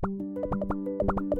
Thank you.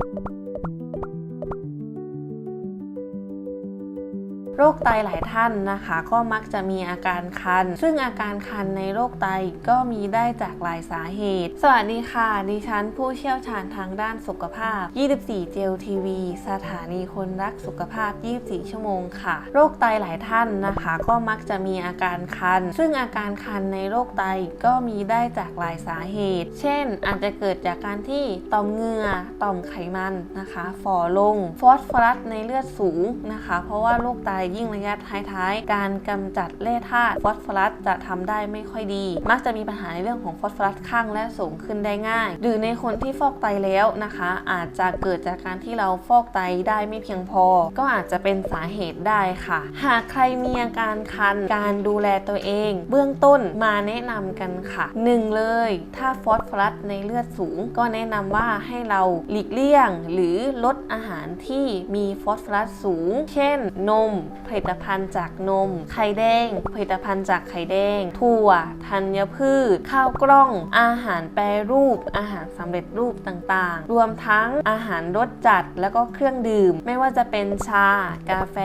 โรคไตหลายท่านนะคะ ก็มักจะมีอาการคัน ซึ่งอาการคันในโรคไตก็มีได้จากหลายสาเหตุ สวัสดีค่ะ ดิฉันผู้เชี่ยวชาญทางด้านสุขภาพ 24 เจลทีวีสถานีคนรักสุขภาพ 24 ชั่วโมงค่ะ โรคไตหลายท่านนะคะ ก็มักจะมีอาการคัน ซึ่งอาการคันในโรคไตก็มีได้จากหลายสาเหตุ เช่น อาจจะเกิดจากการที่ต่อมเหงื่อต่อมไขมันนะคะ ฝ่อลง ฟอสฟอรัสในเลือดสูงนะคะ เพราะว่าโรคไตยิ่งระยะท้ายๆ การกำจัดแร่ธาตุฟอสฟอรัสจะทำได้ไม่ค่อยดี มักจะมีปัญหาในเรื่องของฟอสฟอรัสข้างและสูงขึ้นได้ง่าย หรือในคนที่ฟอกไตแล้วนะคะ อาจจะเกิดจากการที่เราฟอกไตได้ไม่เพียงพอ ก็อาจจะเป็นสาเหตุได้ค่ะ หากใครมีอาการคัน การดูแลตัวเอง เบื้องต้นมาแนะนำกันค่ะ 1 เลย ถ้าฟอสฟอรัสในเลือดสูง ก็แนะนำว่าให้เราหลีกเลี่ยง หรือลดอาหารที่มีฟอสฟอรัสสูง เช่น นมผลิตภัณฑ์จากนม ไข่แดง ผลิตภัณฑ์จากไข่แดง ถั่ว ธัญพืช ข้าวกล้อง อาหารแปรรูป อาหารสำเร็จรูปต่างๆ รวมทั้งอาหารรสจัดแล้วก็เครื่องดื่ม ไม่ว่าจะเป็นชา กาแฟ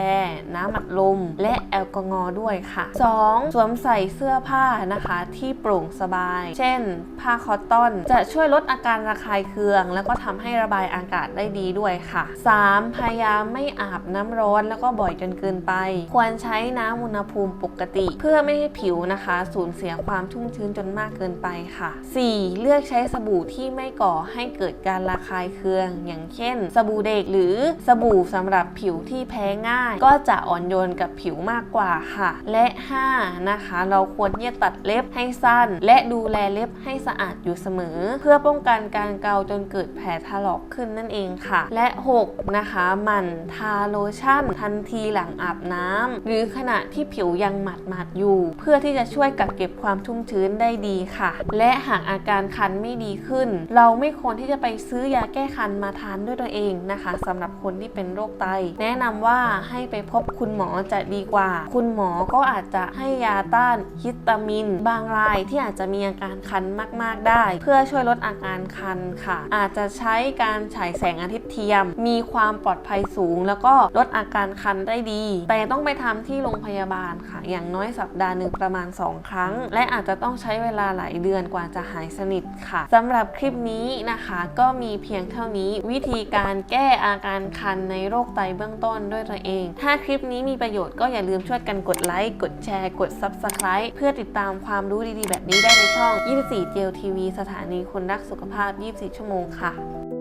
น้ำอัดลม และแอลกอฮอล์ด้วยค่ะ 2. สวมใส่เสื้อผ้านะคะที่โปร่งสบาย เช่น ผ้าคอตตอน จะช่วยลดอาการระคายเคือง แล้วก็ทำให้ระบายอากาศได้ดีด้วยค่ะ 3. พยายามไม่อาบน้ำร้อนแล้วก็บ่อยจนเกินไป ควรใช้น้ำอุณหภูมิปกติ เพื่อไม่ให้ผิวนะคะ สูญเสียความชุ่มชื้นจนมากเกินไปค่ะ 4. เลือกใช้สบู่ที่ไม่ก่อให้เกิดการระคายเคือง อย่างเช่น สบู่เด็กหรือสบู่สำหรับผิวที่แพ้ง่าย ก็จะอ่อนโยนกับผิวมากกว่าค่ะ และ 5. นะคะ เราควรที่จะตัดเล็บให้สั้น และดูแลเล็บให้สะอาดอยู่เสมอ เพื่อป้องกันการเกาจนเกิดแผลถลอกขึ้นนั่นเองค่ะ และ 6. นะคะ มันทาโลชั่นทันทีหลังอาบน้ำหรือขณะที่ผิวยังหมาดหมาดๆอยู่ เพื่อที่จะช่วยกักเก็บความชุ่มชื้นได้ดีค่ะ และหากอาการคันไม่ดีขึ้น เราไม่ควรที่จะไปซื้อยาแก้คันมาทานด้วยตัวเองนะคะสำหรับคนที่เป็นโรคไต แนะนำว่าให้ไปพบคุณหมอจะดีกว่า คุณหมอก็อาจจะให้ยาต้านฮิสตามิน บางรายที่อาจจะมีอาการคันมาก ๆได้ เพื่อช่วยลดอาการคันค่ะ อาจจะใช้การฉายแสงอาทิตย์เทียม มีความปลอดภัยสูง แล้วก็ลดอาการคันได้ดีแต่ต้องไปทำที่โรงพยาบาลค่ะ อย่างน้อยสัปดาห์หนึ่งประมาณ 2 ครั้ง และอาจจะต้องใช้เวลาหลายเดือนกว่าจะหายสนิทค่ะสำหรับคลิปนี้นะคะก็มีเพียงเท่านี้ วิธีการแก้อาการคันในโรคไตเบื้องต้นด้วยตัวเอง ถ้าคลิปนี้มีประโยชน์ก็อย่าลืมช่วยกันกดไลค์กดแชร์ กด Subscribe เพื่อติดตามความรู้ดีๆ แบบนี้ได้ในช่อง 24เจลทีวีสถานีคนรักสุขภาพ 24 ชั่วโมงค่ะ